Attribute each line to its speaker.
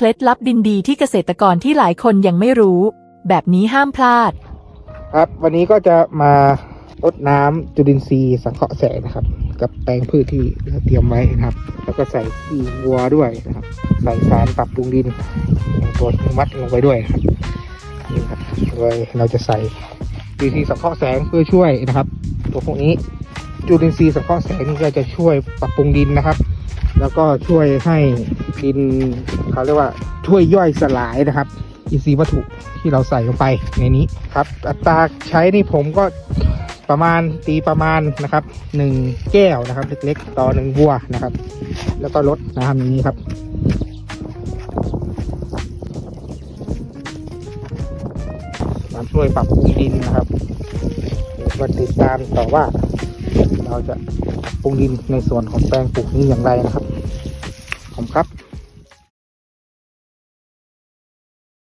Speaker 1: เคล็ดลับดินดีที่เกษตรกรที่หลายคนยังไม่รู้ แบบนี้ห้ามพลาด
Speaker 2: ครับวันนี้ก็จะมาลดน้ำจุลินทรีย์สังเคราะห์แสงนะครับ กับแปลงพืชที่เราเตรียมไว้นะครับ แล้วก็ใส่ขี้วัวด้วยนะครับ ใส่สารปรับปรุงดินตัวอนุมัดลงไปด้วยนะครับนี่ครับโดยเราจะใส่จุลินทรีย์สังเคราะห์แสงเพื่อช่วยนะครับ ตัวพวกนี้จุลินทรีย์สังเคราะห์แสงนี่ก็จะช่วยปรับปรุงดินนะครับ แล้วก็ช่วยให้ ดินเขาเรียกว่าช่วยย่อยสลายนะครับ อินทรีย์วัตถุที่เราใส่ลงไปในนี้ครับ อัตราใช้นี่ผมก็ประมาณตีประมาณนะครับหนึ่งแก้วนะครับ เล็กๆ ต่อหนึ่งบัวนะครับ แล้วก็ลดน้ำอย่างนี้ครับมาช่วยปรับปรุงดินนะครับมาติดตามต่อว่า เราจะปรุงดินในส่วนของแปลงปลูกนี้อย่างไรนะครับ